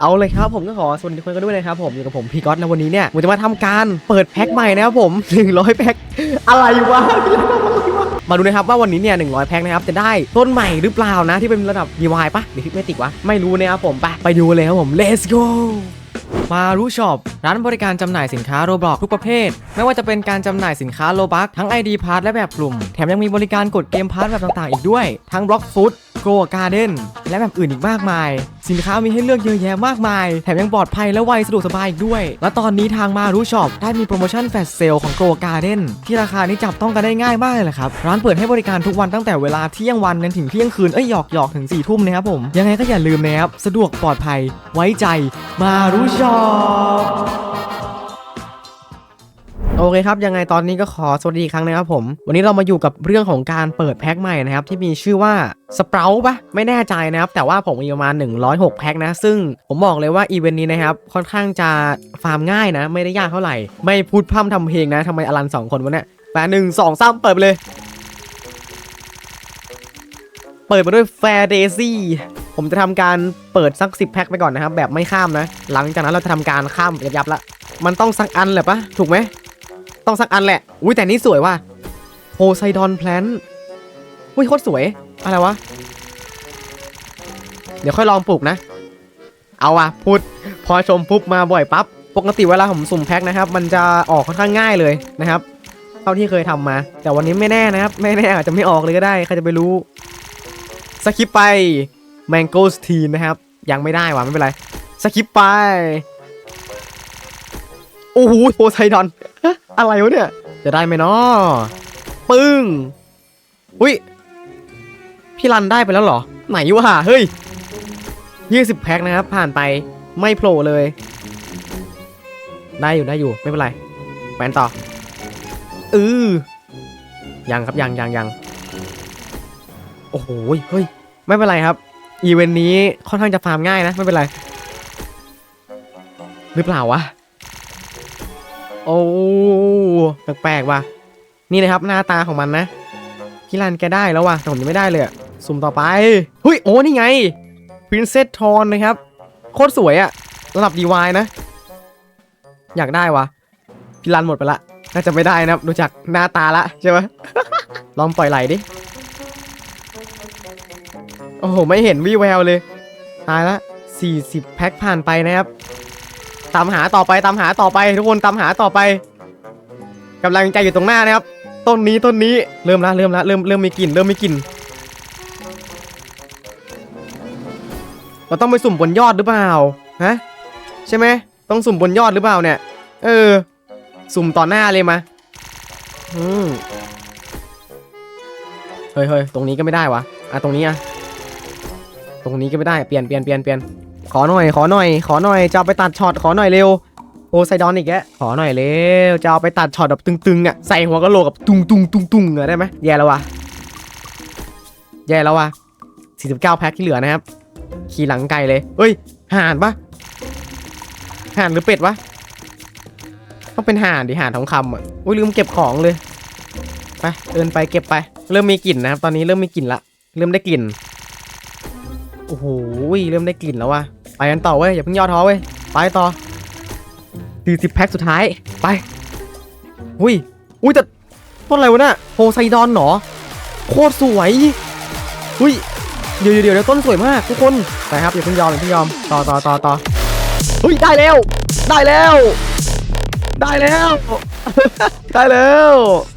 เอาเลยครับผมก็ขอสวัสดีทุกคนกันด้วยนะครับผมอยู่กับผมพี่ก๊อตนะวันนี้เนี่ยผมจะมาทำการเปิดแพ็คใหม่นะครับผม 100 แพ็คอะไรวะมาดูนะครับว่าวันนี้เนี่ย100แพ็คนะครับจะได้ต้นใหม่หรือเปล่านะที่เป็นระดับ DIY ปะหรือพิกเมติกวะไม่รู้นะครับผมไปไปดูเลยครับผม let's go มารู้ช็อปร้านบริการจำหน่ายสินค้าโรบล็อกทุกประเภท ไม่ว่าจะเป็นการจำหน่ายสินค้าโลบักทั้ง ID พาร์ทและแบบกลุ่ม แถมยังมีบริการกดเกมพาร์ทแบบต่างๆ อีกด้วย ทั้งบล็อกฟุตโกลการ์เด้นและแบบอื่นอีกมากมาย สินค้ามีให้เลือกเยอะแยะมากมาย แถมยังปลอดภัยและไวสะดวกสบายอีกด้วย และตอนนี้ทางมารู้ช็อปได้มีโปรโมชั่นแฟลชเซลของโกลการ์เด้นที่ราคานี้จับต้องกันได้ง่ายมากเลยแหละครับ ร้านเปิดให้บริการทุกวันตั้งแต่เวลาเที่ยงวันจนถึงเที่ยงคืน เอ้ยหยอกหยอกถึง4ี่ทุ่มนะครับผม ยังไงก็อย่าลืมนะครับ สะดวกปลอดภัย ไว้ใจมารู้ช็อป โอเคครับ ยังไงตอนนี้ก็ขอสวัสดีครั้งนะครับผม วันนี้เรามาอยู่กับเรื่องของการเปิดแพ็คใหม่นะครับ ที่มีชื่อว่าสเปราปะไม่แน่ใจนะครับ แต่ว่าผมมีประมาณ 106 แพ็คนะ ซึ่งผมบอกเลยว่าอีเวนต์นี้นะครับ ค่อนข้างจะฟาร์มง่ายนะ ไม่ได้ยากเท่าไหร่ ไม่พูดพร่ำทำเพลงนะทำไมอลันสองคนวะเนี่ยแปดหนึ่งสองสามเปิดไปเลย เปิดมาด้วยแฟร์เดซี่ผมจะทำการเปิดสักสิบแพ็คไปก่อนนะครับแบบไม่ข้ามนะ หลังจากนั้นเราจะทำการข้ามยับๆละมันต้องสักอันแหละปะถูกไหม ต้องสักอันแหละ อุ้ยแต่นี่สวยว่ะโพไซดอนแพลนอุ้ยโคตรสวย อะไรวะ เดี๋ยวค่อยลองปลูกนะ เอาว่ะพูดพอชมปุ๊บมาบ่อยปั๊บ ปกติเวลาผมสุ่มแพ็คนะครับ มันจะออกค่อนข้างง่ายเลยนะครับ เท่าที่เคยทำมา แต่วันนี้ไม่แน่นะครับ ไม่แน่อาจจะไม่ออกเลยก็ได้ ใครจะไปรู้สคิปไป Mango s t e a m นะครับ ยังไม่ได้ว่ะไม่เป็นไรสคิปไป โอ้โหโพไซดอน อะไรวะเนี่ย จะได้ไหมเนาะปึ้งอุ้ยพี่รันได้ไปแล้วเหรอ ไหนวะเฮ้ยยี่สิบแพ็คนะครับ ผ่านไปไม่โผล่เลย ได้อยู่ได้อยู่ไม่เป็นไรแปนต่อเออยังครับยังยังยังโอ้โหเฮ้ยไม่เป็นไรครับ อีเวนต์นี้ค่อนข้างจะฟาร์มง่ายนะ ไม่เป็นไร หรือเปล่าวะ โอ้ แปลกๆว่ะ นี่นะครับหน้าตาของมันนะพี่รันแกได้แล้วว่ะแต่ผมยังไม่ได้เลยสุ่มต่อไปเฮ้ยโอ้นี่ไง Princess t o n นะครับ โคตรสวยอะระดับ DY นะ อยากได้วะพี่รันหมดไปละ น่าจะไม่ได้นะครับดูจากหน้าตาละใช่ไหมลองปล่อยไหลดิ โอ้โห ไม่เห็นวี่แววเลย ตายละ40 แพ็คผ่านไปนะครับตามหาต่อไปตามหาต่อไป ทุกคนตามหาต่อไป กำลังใจอยู่ตรงหน้านะครับ ต้นนี้ต้นนี้เริ่มละเริ่มละเริ่มเริ่มมีกลิ่นเริ่มมีกลิ่นเราต้องไปสุ่มบนยอดหรือเปล่าฮะใช่ไหมต้องสุ่มบนยอดหรือเปล่าเนี่ย เออ สุ่มต่อหน้าเลยมาอืมเฮ้ยเฮ้ยตรงนี้ก็ไม่ได้วะอะตรงนี้อะตรงนี้ก็ไม่ได้เปลี่ยนเปลี่ยนเปลี่ยนเปลี่ยนขอหน่อย ขอหน่อย ขอหน่อยจะเอาไปตัดช็อตขอหน่อยเร็ว โอไซดอนอีกแกขอหน่อยเร็วจะเอาไปตัดช็อตแบบตึงๆอะใส่หัวกะโหลกกับตุงตุงตุงตุงอะได้ไหมแย่แล้ววะแย่แล้ววะ49 แพ็คที่เหลือนะครับ ขี่หลังไก่เลยเฮ้ยห่านปะห่านหรือเป็ดวะต้องเป็นห่านดิห่านทองคำอะอุ้ยลืมเก็บของเลยไปเดินไปเก็บไป เริ่มมีกลิ่นนะครับตอนนี้เริ่มมีกลิ่นละเริ่มได้กลิ่นโอ้โหเริ่มได้กลิ่นแล้วว่ะไปกันต่อเว้ยอย่าเพิ่งย่อท้อเว้ยไปต่อ 40แพ็คสุดท้ายไปอุ้ยอุ้ยแต่ต้นอะไรวะน่ะโพไซดอนเหรอโคตรสวยอุ้ยเดี๋ยวเดี๋ยวเดี๋ยวต้นสวยมากทุกคนไปครับอย่าเพิ่งยอมอย่าเพิ่งยอมต่อต่อต่อต่อเฮ้ยได้แล้ว ได้แล้ว ได้แล้ว ได้แล้ว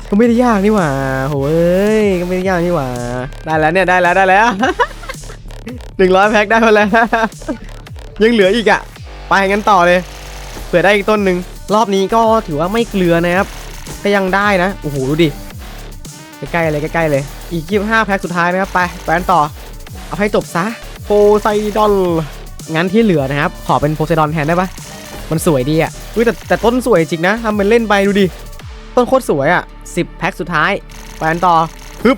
ก็ไม่ได้ยากนี่หว่าโหยก็ไม่ได้ยากนี่หว่า ได้แล้วเนี่ยได้แล้วได้แล้วหนึ่งร้อยแพ็คได้หมาแล้วยังเหลืออีกอะไปงั้นต่อเลย ผื่อได้อีกต้นหนึ่งรอบนี้ก็ถือว่าไม่เกลือนะครับก็ยังได้นะโอ้โหดูดิใกล้ๆเลยใกล้ๆเลย อีก25แพ็คสุดท้ายนะครับไปไปนต่อ เอาให้จบซะโพไซดอนงั้นที่เหลือนะครับ ขอเป็นโพไซดอนแทนได้ปะมันสวยดีอะอุ้ยแต่แต่ต้นสวยจริงนะทำเป็นเล่นไปดูดิต้นโคตรสวยอะ10แพ็คสุดท้ายไปนต่อฮึบ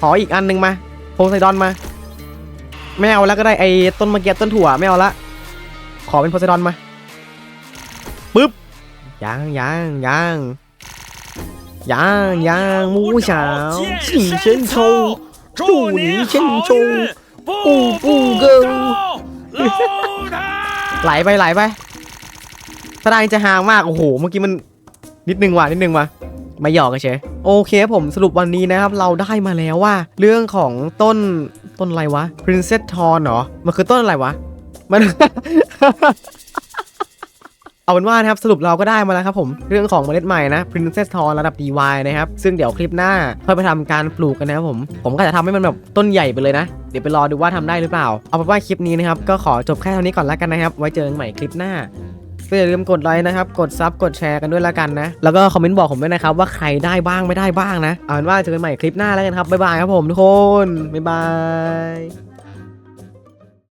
ขออีกอันหนึงมาโพไซดอนมาไม่เอาแล้วก็ได้ไอ้ต้นมะเกียต้นถั่วไม่เอาละขอเป็นโพไซดอนมา ปึ๊บยังยังยังยังยังหมูสาวชิงเฉินโชว์祝你千秋步步高，老 ไหลไปไหลไปถ้าได้จะห่างมาก โอ้โห เมื่อกี้มันนิดนึงว่ะนิดนึงว่ะมาหยอกกันเฉยโอเคครับผมสรุปวันนี้นะครับ เราได้มาแล้วว่า เรื่องของต้นต้นอะไรวะ Princess Thorn เหรอ มันคือต้นอะไรวะ มัน เอาเป็นว่านะครับสรุปเราก็ได้มาแล้วครับผม เรื่องของเมล็ดใหม่นะ Princess Thorn ระดับ DY นะครับ ซึ่งเดี๋ยวคลิปหน้าค่อยไปทำการปลูกกันนะครับผม ผมก็จะทำให้มันแบบต้นใหญ่ไปเลยนะ เดี๋ยวไปรอดูว่าทำได้หรือเปล่า เอาเป็นว่าคลิปนี้นะครับ ก็ขอจบแค่เท่านี้ก่อนแล้วกันนะครับ ไว้เจอกันใหม่คลิปหน้าก็อย่าลืมกดไลค์นะครับ กดซับ กดแชร์กันด้วยล้วกันนะ แล้วก็คอมเมนต์บอกผมด้วยนะครับว่าใครได้บ้างไม่ได้บ้างนะ เอาเป็นว่าเจอกันใหม่คลิปหน้าแล้วกันครับ บ๊ายบายครับผมทุกคน บ๊ายบาย